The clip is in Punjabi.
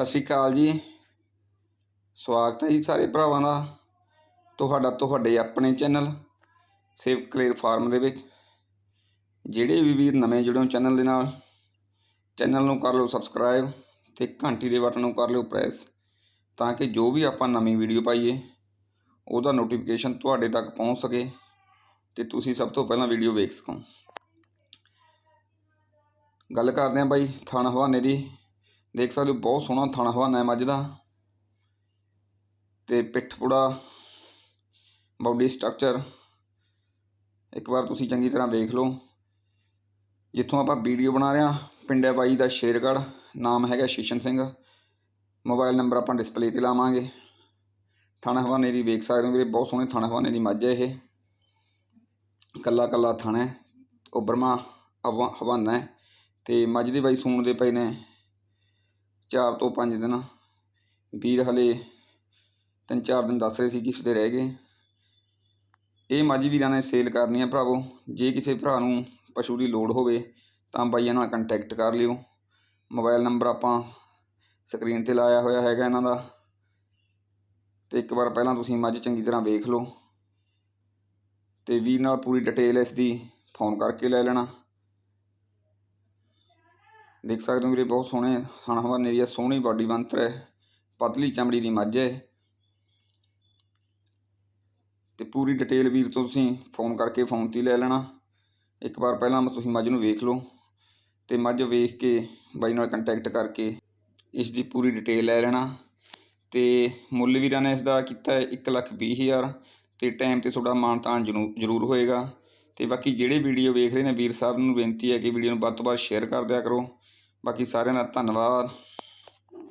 ਸਤਿ ਸ਼੍ਰੀ ਅਕਾਲ ਜੀ। ਸਵਾਗਤ ਹੈ ਜੀ ਸਾਰੇ ਭਰਾਵਾਂ ਦਾ, ਤੁਹਾਡਾ ਤੁਹਾਡੇ ਆਪਣੇ ਚੈਨਲ ਸੇਵ ਕਲੇਰ ਫਾਰਮ ਦੇ ਵਿੱਚ। ਜਿਹੜੇ ਵੀ ਵੀਰ ਨਵੇਂ ਜੁੜੇ ਹੋ ਚੈਨਲ ਦੇ ਨਾਲ, ਚੈਨਲ ਨੂੰ ਕਰ ਲਓ ਸਬਸਕ੍ਰਾਈਬ ਤੇ ਘੰਟੀ ਦੇ ਬਟਨ ਨੂੰ ਕਰ ਲਿਓ ਪ੍ਰੈਸ ਤਾਂ ਕਿ ਜੋ ਵੀ ਆਪਾਂ ਨਵੀਂ ਵੀਡੀਓ ਪਾਈਏ, ਉਹਦਾ ਨੋਟੀਫਿਕੇਸ਼ਨ ਤੁਹਾਡੇ ਤੱਕ ਪਹੁੰਚ ਸਕੇ ਤੇ ਤੁਸੀਂ ਸਭ ਤੋਂ ਪਹਿਲਾਂ ਵੀਡੀਓ ਵੇਖ ਸਕੋ। ਗੱਲ ਕਰਦੇ ਹਾਂ ਬਾਈ ਥਾਣਾ ਹਵਾਨੇ ਦੀ। ਦੇਖ ਸਕਦੇ ਹੋ, ਬਹੁਤ ਸੋਹਣਾ ਥਣ ਹਵਾਨਾ ਹੈ ਮੱਝ ਦਾ। ਤੇ ਪਿੱਠ ਪੁੜਾ ਬਾਡੀ ਸਟਰਕਚਰ, ਇੱਕ ਵਾਰ ਤੁਸੀਂ ਚੰਗੀ ਤਰ੍ਹਾਂ ਵੇਖ ਲਓ। ਜਿੱਥੋਂ ਆਪਾਂ ਵੀਡੀਓ ਬਣਾ ਰਹੇ ਹਾਂ, ਪਿੰਡੇ ਬਾਈ ਦਾ ਸ਼ੇਰਗੜ੍ਹ, ਨਾਮ ਹੈਗਾ ਸ਼ੀਸ਼ਨ ਸਿੰਘ। ਮੋਬਾਈਲ ਨੰਬਰ ਆਪਾਂ ਡਿਸਪਲੇ ਤੇ ਲਾਵਾਂਗੇ। ਥਾਣਾ ਹਵਾਨੇ ਦੀ ਵੇਖ ਸਕਦੇ ਹੋ ਵੀਰੇ, ਬਹੁਤ ਸੋਹਣੇ ਥਣ ਹਵਾਨੇ ਦੀ ਮੱਝ ਹੈ ਇਹ। ਕੱਲਾ ਕੱਲਾ ਥਾਣਾ ਹੈ ਉਬਰਮਾ ਹਵਾਨਾ ਹੈ ਤੇ ਮੱਝ ਦੇ ਬਾਈ ਸੂਣ ਦੇ ਪਏ ਨੇ ਚਾਰ ਤੋਂ ਪੰਜ ਦਿਨ। ਵੀਰ ਹਲੇ ਤਿੰਨ ਚਾਰ ਦਿਨ ਦੱਸ ਰਹੇ ਸੀ ਕਿ ਦੇ ਰਹਿ ਗਏ। ਇਹ ਮੱਝ ਵੀਰਾਂ ਨੇ ਸੇਲ ਕਰਨੀ ਹੈ ਭਰਾਵੋ। ਜੇ ਕਿਸੇ ਭਰਾ ਨੂੰ ਪਸ਼ੂ ਦੀ ਲੋੜ ਹੋਵੇ ਤਾਂ ਬਾਈਆਂ ਨਾਲ ਕੰਟੈਕਟ ਕਰ ਲਿਓ। ਮੋਬਾਈਲ ਨੰਬਰ ਆਪਾਂ ਸਕਰੀਨ ਤੇ ਲਾਇਆ ਹੋਇਆ ਹੈਗਾ ਇਹਨਾਂ ਦਾ। ਤੇ ਇੱਕ ਵਾਰ ਪਹਿਲਾਂ ਤੁਸੀਂ ਮੱਝ ਚੰਗੀ ਤਰ੍ਹਾਂ ਵੇਖ ਲਓ। ਤੇ ਵੀਰ ਨਾਲ ਪੂਰੀ ਡਿਟੇਲ ਇਸ ਦੀ ਫੋਨ ਕਰਕੇ ਲੈ ਲੈਣਾ। ਦੇਖ ਸਕਦੇ ਹੋ ਵੀਰੇ, ਬਹੁਤ ਸੋਹਣੇ ਹਣ ਹਵਾਨੇ ਦੀ ਹੈ ਸੋਹਣੀ ਬਾਡੀ ਬਣਤਰ ਹੈ, ਪਤਲੀ ਚਮੜੀ ਦੀ ਮੱਝ ਹੈ। ਤੇ ਪੂਰੀ ਡਿਟੇਲ ਵੀਰ ਤੋਂ ਤੁਸੀਂ ਫੋਨ ਕਰਕੇ ਫੋਨ 'ਤੇ ਹੀ ਲੈ ਲੈਣਾ। ਇੱਕ ਵਾਰ ਪਹਿਲਾਂ ਤੁਸੀਂ ਮੱਝ ਨੂੰ ਵੇਖ ਲਓ ਤੇ ਮੱਝ ਵੇਖ ਕੇ ਬਾਈ ਨਾਲ ਕੰਟੈਕਟ ਕਰਕੇ ਇਸ ਦੀ ਪੂਰੀ ਡਿਟੇਲ ਲੈ ਲੈਣਾ। ਤੇ ਮੁੱਲ ਵੀਰਾਂ ਨੇ ਇਸ ਦਾ ਕੀਤਾ ਹੈ ਇੱਕ ਲੱਖ ਵੀਹ ਹਜ਼ਾਰ ਤੇ ਟਾਈਮ ਤੇ ਤੁਹਾਡਾ ਮਾਨਤਾਨ ਜਰੂ ਜ਼ਰੂਰ ਹੋਏਗਾ। ਤੇ ਬਾਕੀ ਜਿਹੜੇ ਵੀਡੀਓ ਵੇਖ ਰਹੇ ਨੇ ਵੀਰ ਸਾਹਿਬ ਨੂੰ ਬੇਨਤੀ ਹੈ ਕਿ ਵੀਡੀਓ ਨੂੰ ਵੱਧ ਤੋਂ ਵੱਧ ਸ਼ੇਅਰ ਕਰ ਦਿਆ ਕਰੋ। ਬਾਕੀ ਸਾਰਿਆਂ ਦਾ ਧੰਨਵਾਦ।